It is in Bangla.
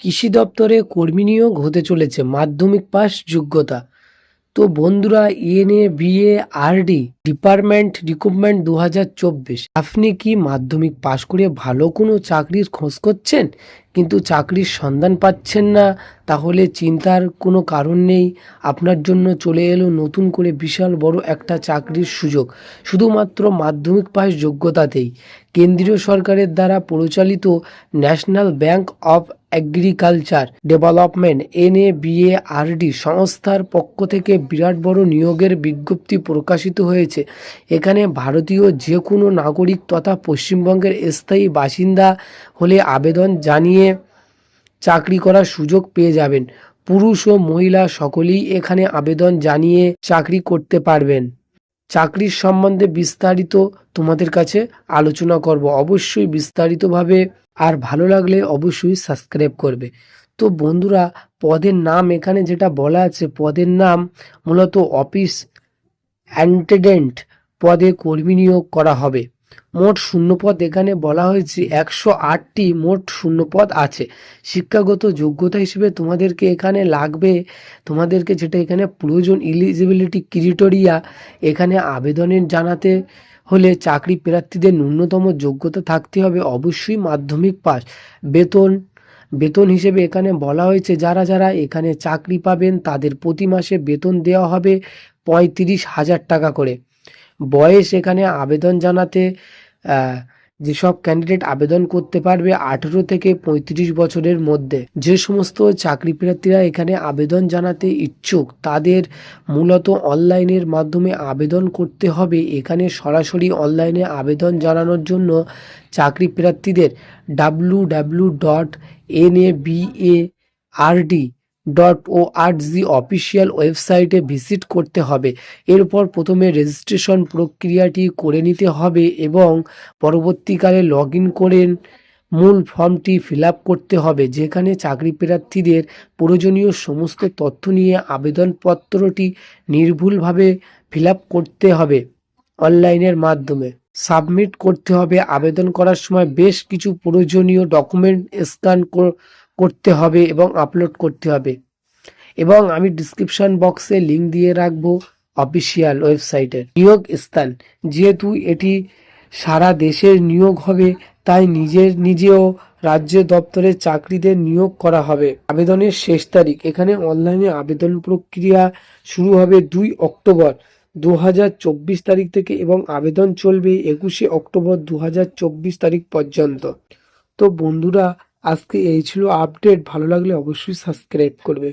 কৃষি দপ্তরে কর্মী নিয়োগ হতে চলেছে, মাধ্যমিক পাস যোগ্যতা। তো বন্ধুরা NA BA RD, department recruitment দু হাজার চব্বিশ, আপনি কি মাধ্যমিক পাশ করে ভালো কোনো চাকরির খোঁজ করছেন? কিন্তু চাকরির সন্ধান পাচ্ছেন না, তাহলে চিন্তার কোনো কারণ নেই। আপনার জন্য চলে এলো নতুন করে বিশাল বড় একটা চাকরির সুযোগ। শুধুমাত্র মাধ্যমিক পাস যোগ্যতাতেই। কেন্দ্রীয় সরকারের দ্বারা পরিচালিত national bank of agriculture development N NABARD সংস্থার পক্ষ থেকে বিরাট বড় নিয়োগের বিজ্ঞপ্তি প্রকাশিত হয়েছে। এখানে ভারতীয় যে কোনো নাগরিক তথা পশ্চিমবঙ্গের স্থায়ী বাসিন্দা হলে আবেদন জানিয়ে চাকরি করার সুযোগ পেয়ে যাবেন। পুরুষ ও মহিলা সকলেই এখানে আবেদন জানিয়ে চাকরি করতে পারবেন। চাকরির সম্বন্ধে বিস্তারিত তোমাদের কাছে আলোচনা করব। অবশ্যই বিস্তারিতভাবে আর ভালো লাগলে অবশ্যই সাবস্ক্রাইব করবে। তো বন্ধুরা, পদের নাম এখানে যেটা বলা আছে, পদের নাম মূলত অফিস অ্যান্টেডেন্ট পদে কর্মী নিয়োগ করা হবে। মোট শূন্যপদ এখানে বলা হয়েছে, একশো আটটি মোট শূন্যপদ আছে। শিক্ষাগত যোগ্যতা হিসেবে তোমাদেরকে এখানে লাগবে, তোমাদেরকে যেটা এখানে প্রয়োজন ইলিজিবিলিটি ক্রিটোরিয়া এখানে আবেদনের জানাতে হলে চাকরি প্রার্থীদের ন্যূনতম যোগ্যতা থাকতে হবে, অবশ্যই মাধ্যমিক পাস। বেতন বেতন হিসেবে এখানে বলা হয়েছে, যারা যারা এখানে চাকরি পাবেন তাদের প্রতি মাসে বেতন দেওয়া হবে পঁয়ত্রিশ হাজার টাকা করে। বয়স এখানে আবেদন জানাতে যেসব ক্যান্ডিডেট আবেদন করতে পারবে আঠেরো থেকে পঁয়ত্রিশ বছরের মধ্যে। যে সমস্ত চাকরি প্রার্থীরা এখানে আবেদন জানাতে ইচ্ছুক, তাদের মূলত অনলাইনের মাধ্যমে আবেদন করতে হবে। এখানে সরাসরি অনলাইনে আবেদন জানানোর জন্য চাকরি প্রার্থীদের W W dot N A B A R D dot O R G official ওয়েবসাইটে ভিজিট করতে হবে। এরপর প্রথমে রেজিস্ট্রেশন প্রক্রিয়াটি করে নিতে হবে এবং পরবর্তীকালে লগ ইন করে মূল ফর্মটি ফিল করতে হবে, যেখানে চাকরি প্রার্থীদের প্রয়োজনীয় সমস্ত তথ্য নিয়ে আবেদনপত্রটি নির্ভুলভাবে ফিল করতে হবে অনলাইনের মাধ্যমে। সাবমিট করতে হবে। আবেদন করার সময় বেশ কিছু প্রয়োজনীয় ডকুমেন্ট স্ক্যান করতে হবে এবং আপলোড করতে হবে। এবং আমি ডিসক্রিপশন বক্সে লিংক দিয়ে রাখব অফিসিয়াল ওয়েবসাইটের নিয়োগ স্থান। যেহেতু এটি সারা দেশের নিয়োগ হবে, তাই নিজের নিজেও রাজ্য দপ্তরে চাকরিদের নিয়োগ করা হবে। আবেদনের শেষ তারিখ। এখানে অনলাইনে আবেদন প্রক্রিয়া শুরু হবে দুই অক্টোবর দু হাজার চব্বিশ তারিখ থেকে এবং আবেদন চলবে একুশে অক্টোবর দু হাজার চব্বিশ তারিখ পর্যন্ত। তো বন্ধুরা আজকে এই ছিল আপডেট ভালো লাগলে অবশ্যই সাবস্ক্রাইব করবে।